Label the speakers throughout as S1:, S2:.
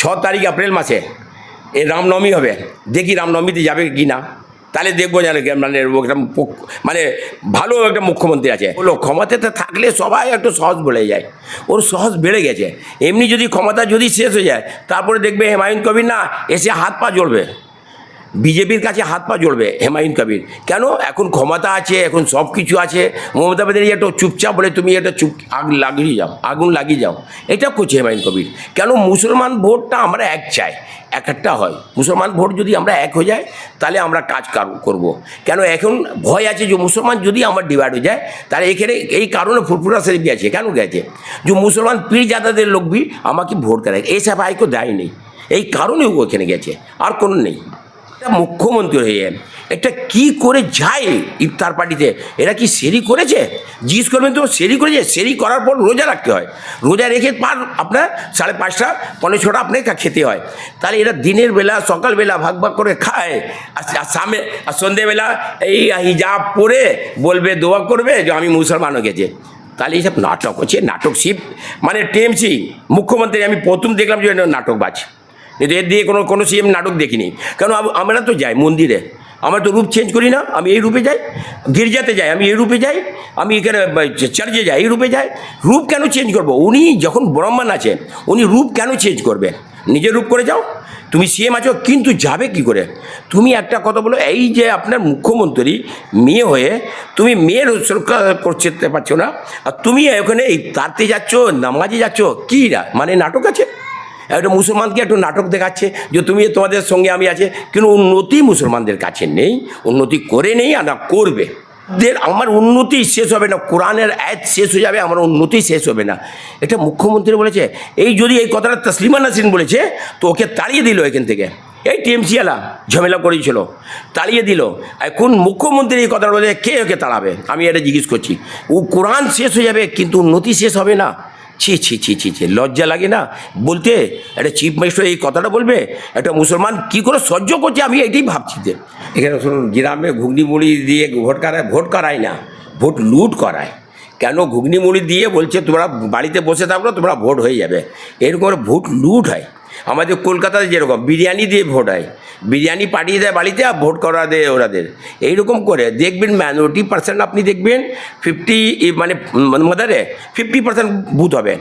S1: ছ তারিখ এপ্রিল মাসে এই রামনবমী হবে। দেখি রামনবমীতে যাবে কি না। তাহলে দেখব যেন মানে একটা মানে ভালো একটা মুখ্যমন্ত্রী আছে। বলো ক্ষমতাতে থাকলে সবাই একটু সহজ বেড়ে যায়। ওর সহজ বেড়ে গেছে। এমনি যদি ক্ষমতা যদি শেষ হয়ে যায়, তারপরে দেখবে হেমায়ুন কবির না এসে হাত পা জ্বলবে। বিজেপির কাছে হাত পা জ্বলবে হেমায়ুন কবির। কেন? এখন ক্ষমতা আছে, এখন সব কিছু আছে। মমতা ব্যানার্জি একটু চুপচাপ বলে, তুমি এটা চুপ, আগ লাগিয়ে যাও, আগুন লাগিয়ে যাও। এটা করছে হেমায়ুন কবির। কেন? মুসলমান ভোটটা আমরা এক চাই, এক একটা হয়। মুসলমান ভোট যদি আমরা এক হয়ে যায়, তাহলে আমরা কাজ কার- করব। কেন? এখন ভয় আছে যে মুসলমান যদি আমার ডিভাইড হয়ে যায়, তাহলে এখানে এই কারণে ফুরফুরা শরীফ গেছে। কেন গেছে? যে মুসলমান পীর জাদাদের লোক বি আমাকে ভোট করে এসব আইকে দেয়নি। এই কারণে ওখানে গেছে। আর কোনো নেই। মুখ্যমন্ত্রী হয়ে এটা কি করে যায় ইফতার পার্টিতে? এরা কি সেরি করেছে? জিজ্ঞেস করবেন তো, সেরি করেছে? সেরি করার পর রোজা রাখতে হয়। রোজা রেখে পার আপনার সাড়ে পাঁচটা পনেরো ছটা আপনাকে খেতে হয়। তাহলে এরা দিনের বেলা, সকালবেলা ভাগ ভাগ করে খায়। আর সামনে, আর সন্ধেবেলা এই হিজাব পরে বলবে, দোয়া করবে যে আমি মুসলমান হয়ে গেছে। তাহলে এইসব নাটক হচ্ছে, নাটক শিব মানে টিএমসি মুখ্যমন্ত্রী, আমি প্রথম দেখলাম যে নাটক বাজ কিন্তু এর দিয়ে কোনো কোনো সিএম নাটক দেখিনি। আম- আমরা তো যাই মন্দিরে। আমরা তো রূপ চেঞ্জ করি না, আমি এই রূপে যাই, গির্জাতে যাই, আমি এই রূপে যাই, আমি এখানে চার্চে যাই, এই রূপে যাই। রূপ কেন চেঞ্জ করব? উনি যখন ব্রহ্মাণ আছে, উনি রূপ কেন চেঞ্জ করবে? নিজের রূপ করে যাও। তুমি সিএম আছো, কিন্তু যাবে কি করে? তুমি একটা কথা বলো, এই যে আপনার মুখ্যমন্ত্রী মেয়ে হয়ে, তুমি মেয়ের সুরক্ষা করতে পারছ না, আর তুমি ওখানে এই তারতে যাচ্ছ, নামাজে যাচ্ছ, কী না মানে নাটক আছে? একটা মুসলমানকে একটু নাটক দেখাচ্ছে যে তুমি তোমাদের সঙ্গে আমি আছে, কিন্তু উন্নতি মুসলমানদের কাছে নেই, উন্নতি করে নেই আর না করবে। দের আমার উন্নতি শেষ হবে না, কোরআনের আয়াত শেষ হয়ে যাবে, আমার উন্নতি শেষ হবে না। এটা মুখ্যমন্ত্রী বলেছে, এই যদি এই কথাটা তসলিমা নাসিন বলেছে, তো ওকে তাড়িয়ে দিল এখান থেকে। এই টিএমসিওয়ালা ঝামেলা করেছিল, তাড়িয়ে দিল। এখন মুখ্যমন্ত্রী এই কথাটা বলে কে ওকে তাড়াবে? আমি এটা জিজ্ঞেস করছি, ও কোরআন শেষ হয়ে যাবে, কিন্তু উন্নতি শেষ হবে না? ছি ছি ছি ছি ছি, লজ্জা লাগে না? বলতে একটা চিফ মিনিস্টার এই কথাটা বলবে, একটা মুসলমান কি করে সহ্য করছে? আমি এটাই ভাবছি যে, এখানে শুনুন, গ্রামে ঘুগনি মুড়ি দিয়ে ভোট করায় ভোট করায় না, ভোট লুট করায়। কেন ঘুগনি মুড়ি দিয়ে বলছে, তোমরা বাড়িতে বসে থাকো তোমরা ভোট হয়ে যাবে। এরকম ভোট লুট হয়। আমাদের কলকাতাতে যেরকম, বিরিয়ানি দিয়ে ভোট হয়। বিরিয়ানি পাঠিয়ে দেয় বাড়িতে আর ভোট করা দেয় ওরাদের। এইরকম করে দেখবেন মাইনরিটি পার্সেন্ট আপনি দেখবেন ফিফটি মানে মাদারে ফিফটি পার্সেন্ট বুথ হবে।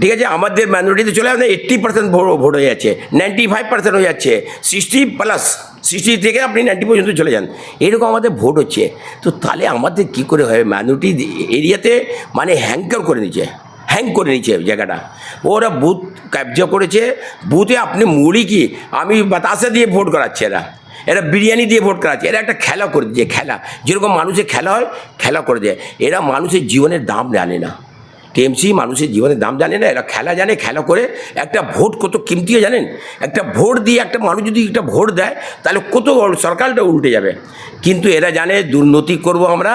S1: ঠিক আছে? আমাদের মাইনরিটিতে চলে আসবে এইট্টি পার্সেন্ট ভোট হয়ে যাচ্ছে নাইনটি ফাইভ পার্সেন্ট হয়ে যাচ্ছে সিক্সটি প্লাস সিক্সটি থেকে আপনি নাইনটি পর্যন্ত চলে যান। এরকম আমাদের ভোট হচ্ছে। তো তাহলে আমাদের কি করে হয়? মাইনরিটি এরিয়াতে মানে হ্যাঙ্কার করে নিচ্ছে। হ্যাং করে নিচ্ছে জায়গাটা। ওরা বুথ ক্যাপচার করেছে বুথে আপনি মুড়ি কি, আমি বাতাসা দিয়ে ভোট করাচ্ছে এরা। এরা বিরিয়ানি দিয়ে ভোট করাচ্ছে, এরা একটা খেলা করে দিয়ে, খেলা। যেরকম মানুষের খেলা হয়, খেলা করে দেয়। এরা মানুষের জীবনের দাম জানে না। টিএমসি মানুষের জীবনের দাম জানে না, এরা খেলা জানে, খেলা করে একটা ভোট কত কিমতিও জানেন? একটা ভোট দিয়ে একটা মানুষ যদি একটা ভোট দেয়, তাহলে কত সরকারটা উল্টে যাবে? কিন্তু এরা জানে দুর্নীতি করব আমরা,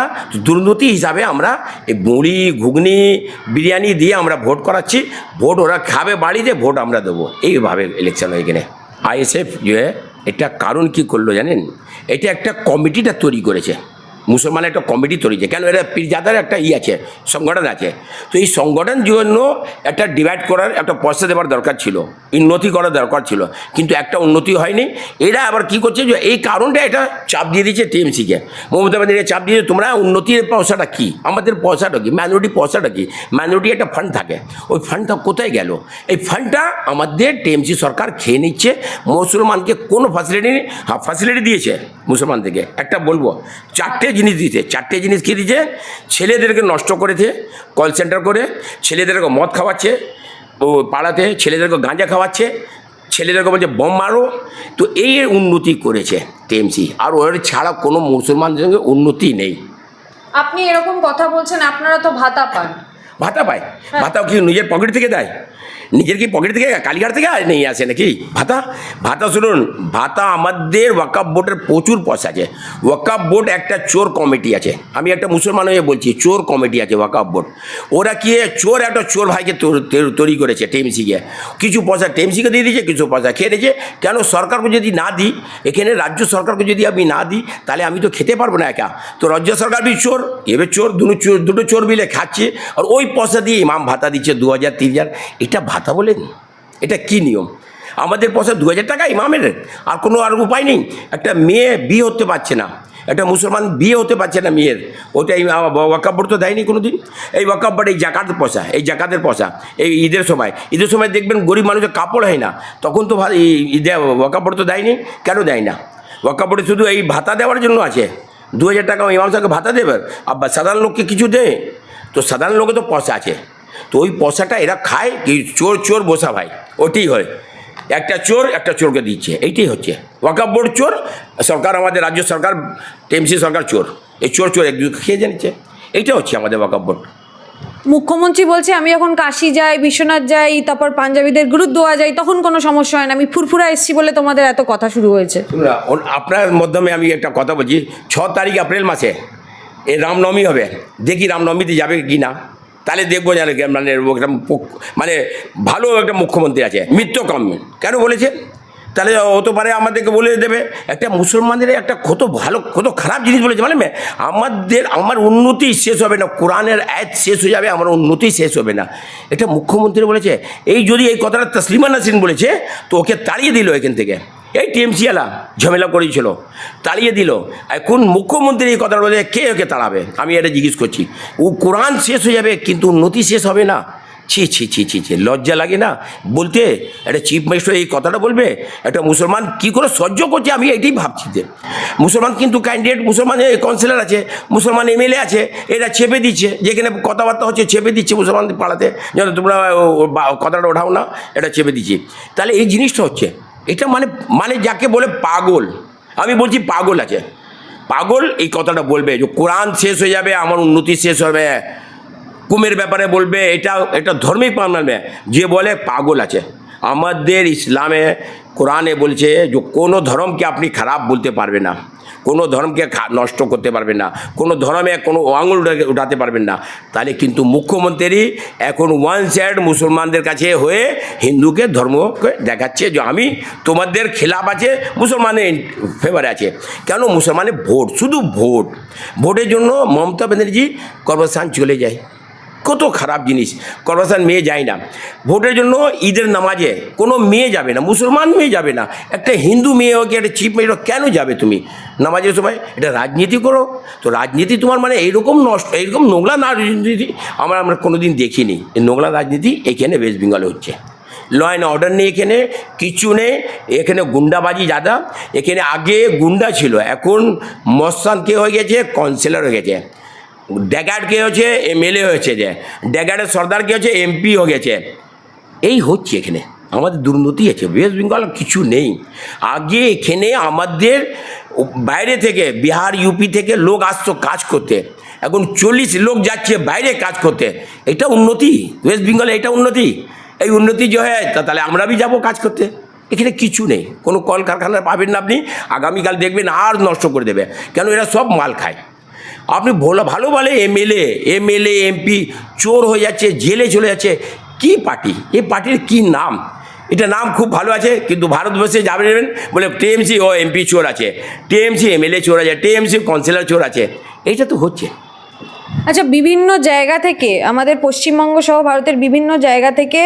S1: দুর্নীতি হিসাবে আমরা এই মুড়ি, ঘুগনি, বিরিয়ানি দিয়ে আমরা ভোট করাচ্ছি, ভোট ওরা খাবে বাড়িতে, ভোট আমরা দেবো। এইভাবে ইলেকশন হয়ে গেলে আইএসএফ যে, এটা কারণ কি করল জানেন? এটা একটা কমিটিটা তৈরি করেছে। মুসলমান একটা কমিটি তৈরিছে। কেন? এরা পীরজাদার একটা ই আছে, সংগঠন আছে। তো এই সংগঠন জন্য একটা ডিভাইড করার, একটা পয়সা দেওয়ার দরকার ছিল। উন্নতি করার দরকার ছিল। কিন্তু একটা উন্নতি হয়নি। এরা আবার কি করছে যে, এই কারণটা এটা চাপ দিয়ে দিয়েছে টিএমসিকে। মমতা ব্যানার্জি চাপ দিয়েছে, তোমরা উন্নতির পয়সাটা কী? আমাদের পয়সাটা কী? মাইনরিটি পয়সাটা কি? মাইনরিটি একটা ফান্ড থাকে। ওই ফান্ডটা কোথায় গেল? এই ফান্ডটা আমাদের টিএমসি সরকার খেয়ে নিচ্ছে। মুসলমানকে কোনো ফ্যাসিলিটি হ্যাঁ ফ্যাসিলিটি দিয়েছে মুসলমান থেকে। একটা বলব, চারটে জিনিস দিয়েছে চারটে জিনিস কী দিয়েছে ছেলেদেরকে নষ্ট করেছে কল সেন্টার করে ছেলেদেরকে মদ খাওয়াচ্ছে ও পাড়াতে ছেলেদেরকে গাঁজা খাওয়াচ্ছে ছেলেদেরকে বলছে বোম মারো। তো এই উন্নতি করেছে টিএমসি। আর ওর ছাড়া কোনো মুসলমানদের সঙ্গে উন্নতি নেই।
S2: আপনি এরকম কথা বলছেন আপনারা তো ভাতা পান।
S1: ভাতা পায়? ভাতাও কি নিজের পকেট থেকে দেয়? নিজের কি পকেট থেকে কালীঘাট থেকে নিয়ে আসে নাকি? ভাতা? ভাতা শুনুন, ভাতা আমাদের ওয়াকাপ বোর্ডের প্রচুর পয়সা আছে। ওয়াকাপ বোর্ড একটা চোর কমিটি আছে। আমি একটা মুসলমান হয়ে বলছি, চোর কমিটি আছে ওয়াকাপ বোর্ড ওরা কি চোর একটা চোর ভাইকে তৈরি করেছে টেমসিকে? কিছু পয়সা টেমসিকে দিয়ে দিয়েছে, কিছু পয়সা খেয়ে নিয়েছে। কেন সরকারকে যদি না দিই, এখানে রাজ্য সরকারকে যদি আমি না দিই, তাহলে আমি তো খেতে পারব না একা। তো রাজ্য সরকার বি চোর, এবার চোর, দুটো চোর দুটো চোর মিলে খাচ্ছে, আর ওই পয়সা দিয়ে ইমাম ভাতা দিচ্ছে দু হাজার, তিন হাজার। ভাতা বলেন এটা কি নিয়ম? আমাদের পয়সা দু হাজার টাকা ইমামের, আর কোনো আর উপায় নেই। একটা মেয়ে বিয়ে হতে পারছে না, একটা মুসলমান বিয়ে হতে পারছে না মেয়ের। ওটা এই ওয়াকাব্বর তো দেয়নি কোনো দিন এই ওয়াকাব্বর এই জাকাতের পয়সা, এই জাকাতের পয়সা, এই ঈদের সময়। ঈদের সময় দেখবেন গরিব মানুষের কাপড় হয় না। তখন তো ঈদে ওয়াকাব্বর তো দেয়নি, কেন দেয় না? ওয়াকাব্বরে শুধু এই ভাতা দেওয়ার জন্য আছে। দু হাজার টাকা ইমাম সাহেবকে ভাতা দেবে আর সাধারণ লোককে কিছু দেয় তো সাধারণ লোকে তো পয়সা আছে। তো ওই পয়সাটা এরা খায় কি চোর চোর বসা ভাই ওটাই হয়। একটা চোর একটা চোরকে দিচ্ছে এইটাই হচ্ছে। ওয়াকাপ বোর্ড চোর সরকার আমাদের রাজ্য সরকার টিএমসি সরকার চোর এই চোর চোর এক খেয়ে জানিচ্ছে এইটা হচ্ছে আমাদের ওয়াকাপ বোর্ড
S2: মুখ্যমন্ত্রী বলছে আমি যখন কাশি যাই বিশ্বনাথ যাই তারপর পাঞ্জাবিদের গুরুদোয়া যাই তখন কোনো সমস্যা হয় না। আমি ফুরফুরা এসছি বলে তোমাদের এত কথা শুরু হয়েছে।
S1: আপনার মাধ্যমে আমি একটা কথা বলছি ছ তারিখ এপ্রিল মাসে এই রামনবমী হবে। দেখি রামনবমীতে যাবে কি না। তাহলে দেখব যেন মানে একটা মানে ভালো একটা মুখ্যমন্ত্রী আছে। মিত্র কম কেন বলেছে? তাহলে হতে পারে আমাদেরকে বলে দেবে। একটা মুসলমানদের একটা কত ভালো, কত খারাপ জিনিস বলেছে মানে আমাদের, আমার উন্নতি শেষ হবে না, কোরআনের আয়াত শেষ হয়ে যাবে, আমার উন্নতি শেষ হবে না। এটা মুখ্যমন্ত্রী বলেছে, এই যদি এই কথাটা তসলিমা নাসিন বলেছে, তো ওকে তাড়িয়ে দিল এখান থেকে। এই টিএমসি আলা ঝামেলা করেছিল, তাড়িয়ে দিল। এখন মুখ্যমন্ত্রী এই কথাটা বলে কে ওকে তাড়াবে? আমি এটা জিজ্ঞেস করছি। ও কোরআন শেষ হয়ে যাবে, কিন্তু উন্নতি শেষ হবে না। ছি ছি ছি ছি ছি, লজ্জা লাগে না? বলতে একটা চিফ মিনিস্টার এই কথাটা বলবে, একটা মুসলমান কি করে সহ্য করছে? আমি এটাই ভাবছি যে, মুসলমান কিন্তু ক্যান্ডিডেট মুসলমান কাউন্সিলর আছে, মুসলমান এমএলএ আছে, এরা চেপে দিচ্ছে, যেখানে কথাবার্তা হচ্ছে চেপে দিচ্ছে মুসলমানদের পাড়াতে, যেন তোমরা কথাটা ওঠাও না, এটা চেপে দিচ্ছি। তাহলে এই জিনিসটা হচ্ছে, এটা মানে মানে যাকে বলে পাগল, আমি বলছি পাগল আছে। পাগল এই কথাটা বলবে যে, কোরআন শেষ হয়ে যাবে, আমার উন্নতি শেষ হবে। কুমের ব্যাপারে বলবে, এটা এটা ধর্মিক মানবে যে বলে পাগল আছে। আমাদের ইসলামে, কোরআনে বলছে যে কোনো ধর্মকে আপনি খারাপ বলতে পারবে না, কোনো ধর্মকে নষ্ট করতে পারবেন না, কোনো ধর্মে কোনো আঙুল উঠাতে পারবেন না। তাহলে কিন্তু মুখ্যমন্ত্রী এখন ওয়ান সাইড মুসলমানদের কাছে হয়ে হিন্দুকে ধর্মকে দেখাচ্ছে যে আমি তোমাদের খেলাপ আছে, মুসলমানের ফেভারে আছে। কেন? মুসলমানের ভোট, শুধু ভোট। ভোটের জন্য মমতা ব্যানার্জি কর্মস্থান চলে যায়। কত খারাপ জিনিস। কর্মস্থান মেয়ে যায় না। ভোটের জন্য ঈদের নামাজে কোনো মেয়ে যাবে না, মুসলমান মেয়ে যাবে না। একটা হিন্দু মেয়ে হোক, একটা চিফ মেয়ে কেন যাবে তুমি? নামাজের সময় এটা রাজনীতি করো। তো রাজনীতি তোমার মানে এইরকম নষ্ট, এইরকম নোংরা না রাজনীতি আমরা আমরা কোনো দিন দেখিনি নোংরা রাজনীতি এখানে ওয়েস্ট বেঙ্গলে হচ্ছে। ল অ্যান্ড অর্ডার নেই এখানে, কিছু নেই। এখানে গুন্ডাবাজি জাদা এখানে আগে গুন্ডা ছিল, এখন মস্তান কে হয়ে গেছে কাউন্সিলর হয়ে গেছে। ড্যাগার্ড কে হচ্ছে এমএলএ হয়েছে যে। ড্যাগার্ডের সর্দার কে হচ্ছে এমপি হয়ে গেছে। এই হচ্ছে এখানে। আমাদের দুর্নীতি আছে। ওয়েস্ট বেঙ্গল কিছু নেই। আগে এখানে আমাদের বাইরে থেকে, বিহার ইউপি থেকে লোক আসতো কাজ করতে। এখন চল্লিশ লোক যাচ্ছে বাইরে কাজ করতে। এটা উন্নতি। ওয়েস্ট বেঙ্গলে এটা উন্নতি। এই উন্নতি যে হয় তাহলে আমরা বি যাব কাজ করতে। এখানে কিছু নেই। কোনো কলকারখানা পাবেন না আপনি। আগামীকাল দেখবেন আর নষ্ট করে দেবে। কেন? এরা সব মাল খায়। আপনি ভোলা ভালো বলে এমএলএ এমএলএ, এমপি, চোর হয়ে যাচ্ছে, জেলে চলে যাচ্ছে, কি পার্টি? এই পার্টির কি নাম? এটা নাম খুব ভালো আছে, কিন্তু ভারতবর্ষে যাবেন বলে টিএমসি ও এমপি চোর আছে, টিএমসি এমএলএ চোর আছে, টিএমসি কাউন্সিলর চোর আছে, এইটা তো হচ্ছে।
S2: আচ্ছা বিভিন্ন জায়গা থেকে আমাদের পশ্চিমবঙ্গ সহ ভারতের বিভিন্ন জায়গা থেকে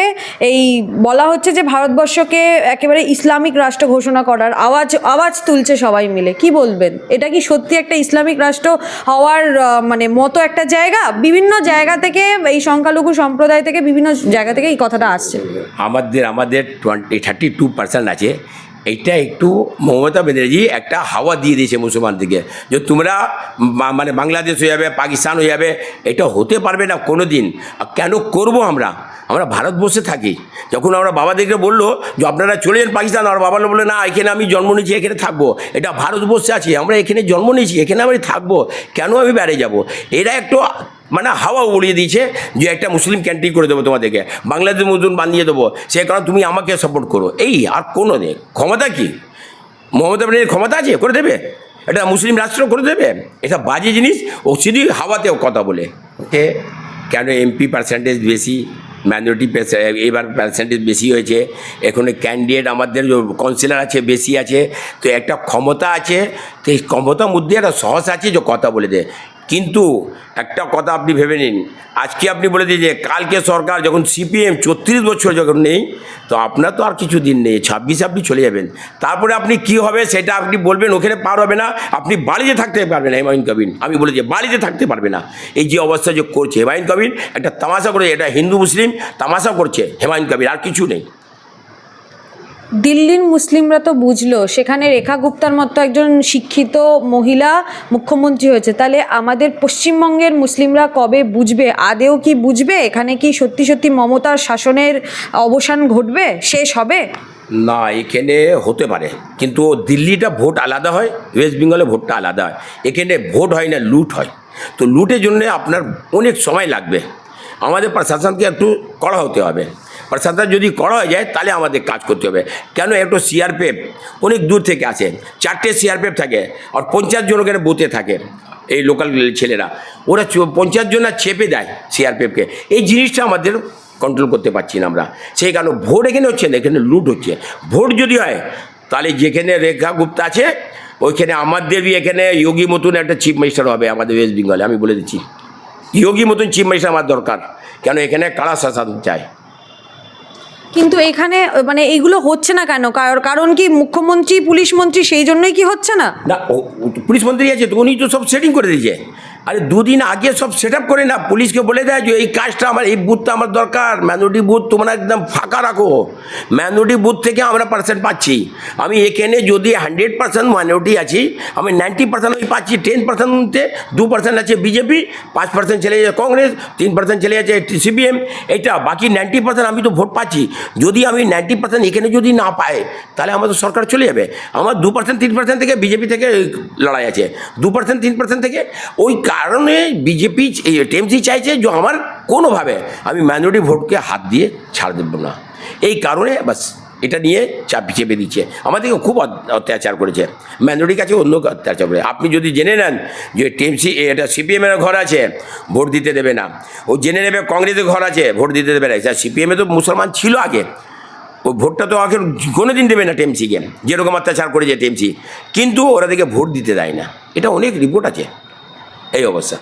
S2: এই বলা হচ্ছে যে ভারতবর্ষকে একেবারে ইসলামিক রাষ্ট্র ঘোষণা করার আওয়াজ আওয়াজ তুলছে সবাই মিলে। কি বলবেন? এটা কি সত্যি একটা ইসলামিক রাষ্ট্র হওয়ার মানে মতো একটা জায়গা? বিভিন্ন জায়গা থেকে এই সংখ্যালঘু সম্প্রদায় থেকে বিভিন্ন জায়গা থেকে এই কথাটা আসছে।
S1: আমাদের আমাদের টোয়েন্টি থার্টি টু পার্সেন্ট আছে। এইটা একটু মমতা ব্যানার্জি একটা হাওয়া দিয়ে দিয়েছে মুসলমানদেরকে, যে তোমরা মানে বাংলাদেশ হয়ে যাবে, পাকিস্তান হয়ে যাবে, এটা হতে পারবে না কোনো দিন কেন করব আমরা? আমরা ভারতবর্ষে থাকি। যখন আমরা বাবাদেরকে বলল যে আপনারা চলে যান পাকিস্তান আর বাবা বলল, না, এখানে আমি জন্ম নিয়েছি, এখানে থাকব। এটা ভারতবর্ষে আছি, আমরা এখানে জন্ম নিয়েছি, এখানে আমি থাকব। কেন আমি বেড়ে যাব? এরা একটু মানে হাওয়া উড়িয়ে দিয়েছে যে একটা মুসলিম ক্যান্টিন করে দেবো তোমাদেরকে। বাংলাদেশ মতন বানিয়ে দেবো। সে কারণ তুমি আমাকে সাপোর্ট করো। এই আর কোনো নেই। ক্ষমতা কি? মমতা ব্যানার্জির ক্ষমতা আছে? করে দেবে? এটা মুসলিম রাষ্ট্র করে দেবে? এটা বাজে জিনিস। ও শুধু হাওয়াতেও কথা বলে। যে কেন এমপি পার্সেন্টেজ বেশি? মাইনরিটি এবার পার্সেন্টেজ বেশি হয়েছে। এখানে ক্যান্ডিডেট আমাদের কাউন্সিলর আছে, বেশি আছে। তো একটা ক্ষমতা আছে। তো এই ক্ষমতার মধ্যে একটা সহজ আছে যে কথা বলে দেয় কিন্তু একটা কথা আপনি ভেবে নিন। আজকে আপনি বলে দিয়ে যে কালকে সরকার যখন সিপিএম ছত্রিশ বছর যখন নেই, তো আপনার তো আর কিছু দিন নেই, ছাব্বিশে আপনি চলে যাবেন। তারপরে আপনি কি হবে সেটা আপনি বলবেন, ওখানে পার হবে না, আপনি বাড়িতে থাকতে পারবেন না হেমায়ুন কবির। আমি বলে যে বাড়িতে থাকতে পারবে না। এই যে অবস্থা যে করছে হেমায়ুন কবির, একটা তামাশা করে এটা হিন্দু মুসলিম তামাশা করছে হেমায়ুন কবির, আর কিছু নেই।
S2: দিল্লির মুসলিমরা তো বুঝলো, সেখানে রেখা গুপ্তার মতো একজন শিক্ষিত মহিলা মুখ্যমন্ত্রী হয়েছে। তাহলে আমাদের পশ্চিমবঙ্গের মুসলিমরা কবে বুঝবে? আদেও কি বুঝবে? এখানে কি সত্যি সত্যি মমতার শাসনের অবসান ঘটবে? শেষ হবে?
S1: না, এখানে হতে পারে। কিন্তু দিল্লিটা ভোট আলাদা হয়, ওয়েস্ট বেঙ্গলে ভোটটা আলাদা হয়। এখানে ভোট হয় না, লুট হয়। তো লুটের জন্য আপনার অনেক সময় লাগবে। আমাদের প্রশাসনকে একটু কড়া হতে হবে। প্রশাসন যদি করা হয়ে যায়, তাহলে আমাদের কাজ করতে হবে। কেন? একটু সিআরপিএফ অনেক দূর থেকে আসে, চারটে সিআরপিএফ থাকে আর পঞ্চাশ জন ওখানে বুথে থাকে এই লোকাল ছেলেরা। ওরা পঞ্চাশ জন চেপে দেয় সিআরপিএফকে এই জিনিসটা আমাদের কন্ট্রোল করতে পারছি না আমরা। সেই কারণে ভোট এখানে হচ্ছে না, এখানে লুট হচ্ছে। ভোট যদি হয়, তাহলে যেখানে রেখা গুপ্তা আছে, ওইখানে আমাদেরই এখানে যোগী মতন একটা চিফ মিনিস্টার হবে আমাদের ওয়েস্ট বেঙ্গলে আমি বলে দিচ্ছি। যোগী মতন চিফ মিনিস্টার আমার দরকার। কেন? এখানে কারা শাসন চায়?
S2: কিন্তু এখানে মানে এগুলো হচ্ছে না কেন? কার- কারণ কি মুখ্যমন্ত্রী, পুলিশ মন্ত্রী সেই জন্যই কি হচ্ছে না?
S1: পুলিশ মন্ত্রী আছে উনি তো সব সেটিং করে দিয়েছে। আরে দুদিন আগে সব সেট করে না, পুলিশকে বলে দেয় যে, এই কাজটা আমার, এই বুথটা আমার দরকার, ম্যানুটি বুথ তোমরা একদম ফাঁকা রাখো। ম্যানুটি বুথ থেকে আমরা পার্সেন্ট পাচ্ছি। আমি এখানে যদি হান্ড্রেড পার্সেন্ট মাইনরিটি আছি, আমি নাইনটি পার্সেন্ট আমি পাচ্ছি টেন পার্সেন্টে দু পার্সেন্ট আছে বিজেপি পাঁচ পার্সেন্ট চলে যাচ্ছে কংগ্রেস, তিন পার্সেন্ট চলে যাচ্ছে সিপিএম এটা বাকি নাইনটি পার্সেন্ট আমি তো ভোট পাচ্ছি। যদি আমি নাইনটি পার্সেন্ট এখানে যদি না পাই, তাহলে আমাদের সরকার চলে যাবে। আমার দু পার্সেন্ট তিন পার্সেন্ট থেকে বিজেপি থেকে লড়াই আছে। দু পার্সেন্ট তিন পার্সেন্ট থেকে ওই কারণে বিজেপি টিএমসি চাইছে যে আমার কোনোভাবে আমি মাইনরিটি ভোটকে হাত দিয়ে ছাড় দেব না। এই কারণে বাস এটা নিয়ে চাপ চেপে দিচ্ছে। আমাদেরকে খুব অত্যাচার করেছে। মাইনরিটির কাছে অন্য অত্যাচার করে আপনি যদি জেনে নেন যে টিএমসি এটা সিপিএমের ঘর আছে, ভোট দিতে দেবে না। ও জেনে নেবে কংগ্রেসের ঘর আছে, ভোট দিতে দেবে না। সিপিএমে তো মুসলমান ছিল আগে। ওই ভোটটা তো আগে কোনো দিন দেবে না টিএমসিকে। যেরকম অত্যাচার করেছে টিএমসি। কিন্তু ওরা দিকে ভোট দিতে দেয় না। এটা অনেক রিপোর্ট আছে। এই অবস্থা